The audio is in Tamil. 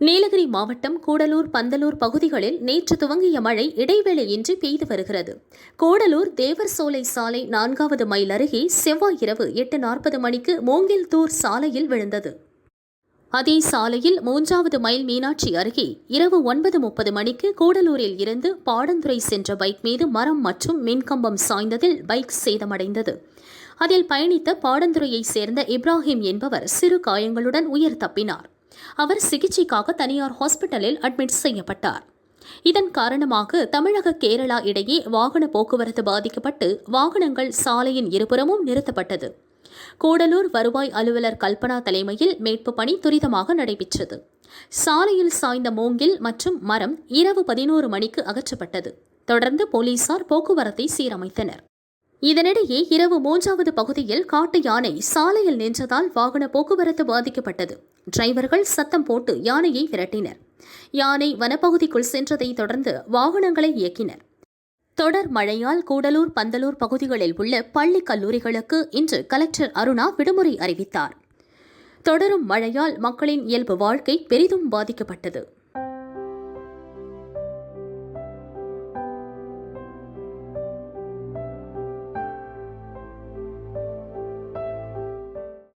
நீலகிரி மாவட்டம் கூடலூர் பந்தலூர் பகுதிகளில் நேற்று துவங்கிய மழை இடைவேளையின்றி பெய்து வருகிறது. கூடலூர் தேவர் சோலை சாலை நான்காவது மைல் அருகே செவ்வாய் இரவு எட்டு நாற்பது மணிக்கு மூங்கில்தூர் சாலையில் விழுந்தது. அதே சாலையில் மூன்றாவது மைல் மீனாட்சி அருகே இரவு ஒன்பது முப்பது மணிக்கு கூடலூரில் இருந்து பாடந்துறை சென்ற பைக் மீது மரம் மற்றும் மின்கம்பம் சாய்ந்ததில் பைக் சேதமடைந்தது. அதில் பயணித்த பாடந்துறையைச் சேர்ந்த இப்ராஹிம் என்பவர் சிறு காயங்களுடன் உயிர் தப்பினார். அவர் சிகிச்சைக்காக தனியார் ஹாஸ்பிட்டலில் அட்மிட் செய்யப்பட்டார். இதன் காரணமாக தமிழக கேரளா இடையே வாகன போக்குவரத்து பாதிக்கப்பட்டு வாகனங்கள் சாலையின் இருபுறமும் நிறுத்தப்பட்டது. கூடலூர் வருவாய் அலுவலர் கல்பனா தலைமையில் மீட்பு பணி துரிதமாக நடைபெற்றது. சாலையில் சாய்ந்த மூங்கில் மற்றும் மரம் இரவு பதினோரு மணிக்கு அகற்றப்பட்டது. தொடர்ந்து போலீசார் போக்குவரத்தை சீரமைத்தனர். இதனிடையே இரவு மூன்றாவது பகுதியில் காட்டு யானை சாலையில் நின்றதால் வாகன போக்குவரத்து பாதிக்கப்பட்டது. டிரைவர்கள் சத்தம் போட்டு யானையை விரட்டினர். யானை வனப்பகுதிக்குள் சென்றதை தொடர்ந்து வாகனங்களை இயக்கினர். தொடர் மழையால் கூடலூர் பந்தலூர் பகுதிகளில் உள்ள பள்ளி கல்லூரிகளுக்கு இன்று கலெக்டர் அருணா விடுமுறை அறிவித்தார். தொடரும் மழையால் மக்களின் இயல்பு வாழ்க்கை பெரிதும் பாதிக்கப்பட்டது.